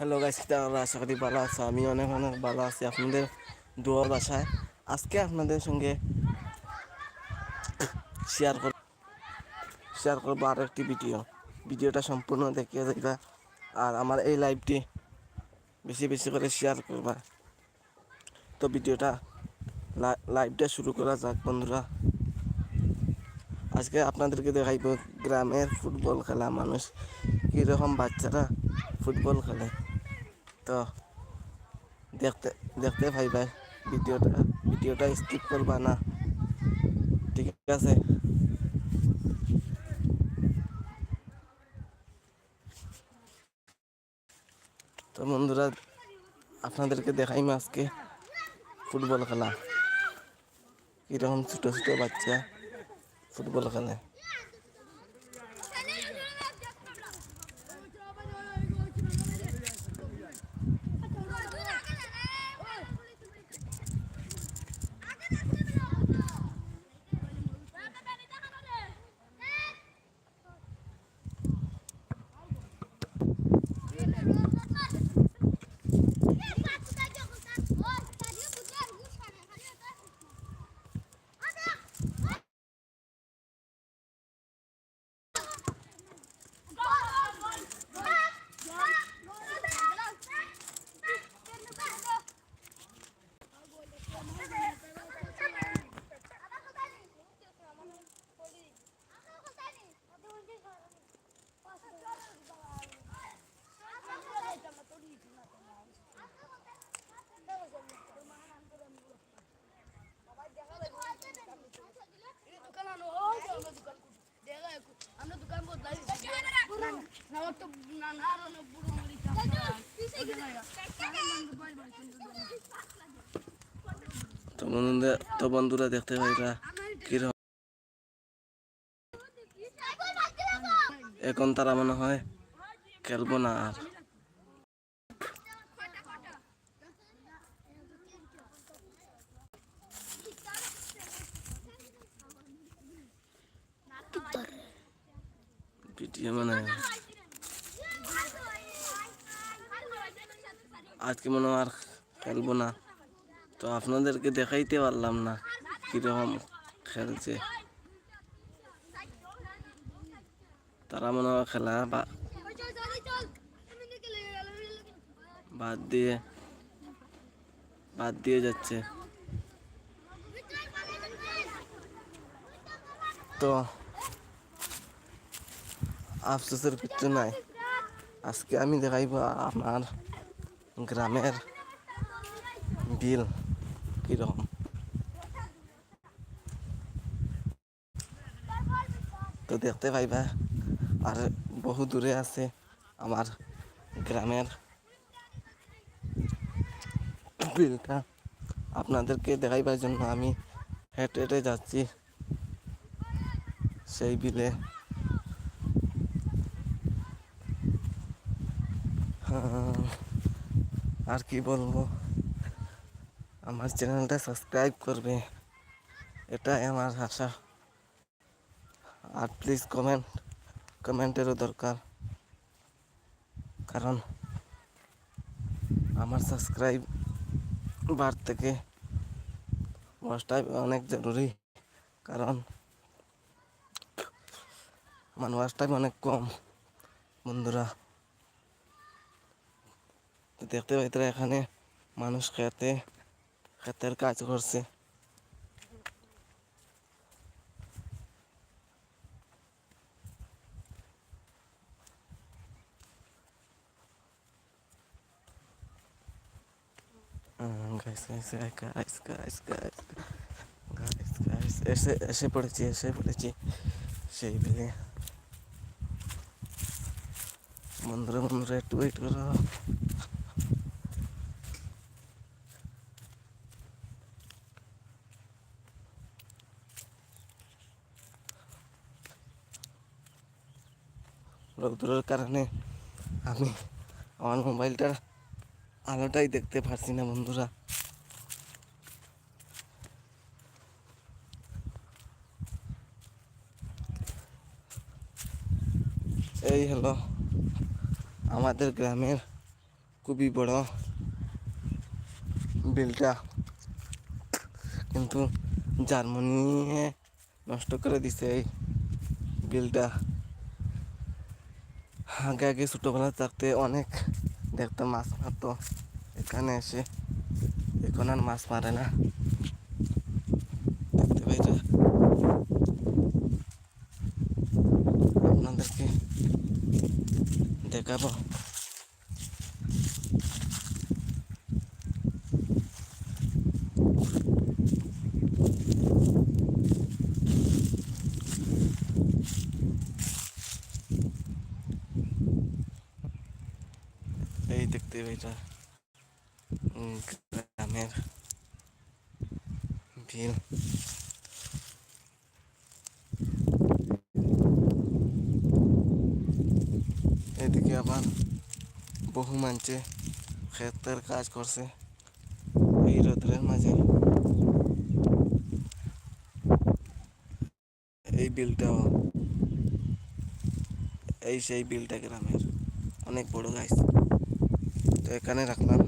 Hello guys আমরা আশা করি ভালো আছো। আমি অনেক অনেক ভালো আছি আপনাদের দুয়ার বাসায়। আজকে আপনাদের সঙ্গে শেয়ার কর শেয়ার করব আর একটি ভিডিও ভিডিওটা সম্পূর্ণ দেখিয়ে দেখবা আর আমার এই লাইভটি বেশি বেশি করে শেয়ার করবা। তো ভিডিওটা লাইভটা শুরু করা যাক, বন্ধুরা। আজকে আপনাদেরকে দেখাইব গ্রামের ফুটবল খেলা। মানুষ কীরকম বাচ্চারা ফুটবল খেলে। তো দেখতে দেখতে পাইবা ভিডিওটা ভিডিওটা স্কিপ করবা না। ঠিক আছে? তো বন্ধুরা, আপনাদেরকে দেখাইম আজকে ফুটবল খেলা। কীরকম ছোটো ছোটো বাচ্চা ফুটবল খেলে আমরা দোকান বদলাই না তো না না আর না বুড়ো মরি তো বন্ধুরা তো বন্ধুরা দেখতে পাইরা কীরকম। এখন তারা মনে হয় খেলব না আর। ভিডিও মানে আজকে মনে আর খেলব না। তো আপনাদেরকে দেখাইতে পারলাম না কীরকম খেলছে। তারা মনে হয় খেলা বা বাদ দিয়ে বাদ দিয়ে যাচ্ছে। তো আফসোসের কিছু নাই। আজকে আমি দেখাইব আমার গ্রামের বিল কীরকম? তো দেখতে পাইবা আর বহু দূরে আছে আমার গ্রামের বিলটা। আপনাদেরকে দেখাইবার জন্য আমি হেঁটে হেঁটে যাচ্ছি সেই বিলে। আহ, আর কি বলব? আমার চ্যানেলটা সাবস্ক্রাইব করবে, এটাই আমার আশা। আর প্লিজ কমেন্ট কমেন্টেরও দরকার। কারণ আমার সাবস্ক্রাইব বার থেকে ওয়াচটাই অনেক জরুরি। কারণ আমার ওয়াচ অনেক কম, বন্ধুরা। দেখতে পাইতে এখানে মানুষ খেতে ক্ষেতের কাজ করছে। Guys guys guys guys guys guys guys এসে এসে পড়েছি এসে পড়েছি। সেই বিলে বন্ধুরা বন্ধুরা একটু ওয়েট করো। রৌদ্রের কারণে আমি আমার মোবাইলটার আলোটাই দেখতে পারছি না, বন্ধুরা। এই হলো আমাদের গ্রামের খুবই বড় বিলটা। কিন্তু জার্মানি নষ্ট করে দিছে এই বিলটা। আগে আগে ছোটোবেলা থাকতে অনেক দেখতাম মাছ মারতো। এখানে এসে এখন আর মাছ মারে না। দেখতে পাইরা আপনাদেরকে দেখাবো এই দেখতে উম, গ্রামের বিল। এদিকে আবার বহু মানছে ক্ষেতের কাজ করছে এই রোদ্রের মাঝে। এই বিলটাও এই সেই বিলটা গ্রামের অনেক বড় গাছ। তো এখানে রাখলাম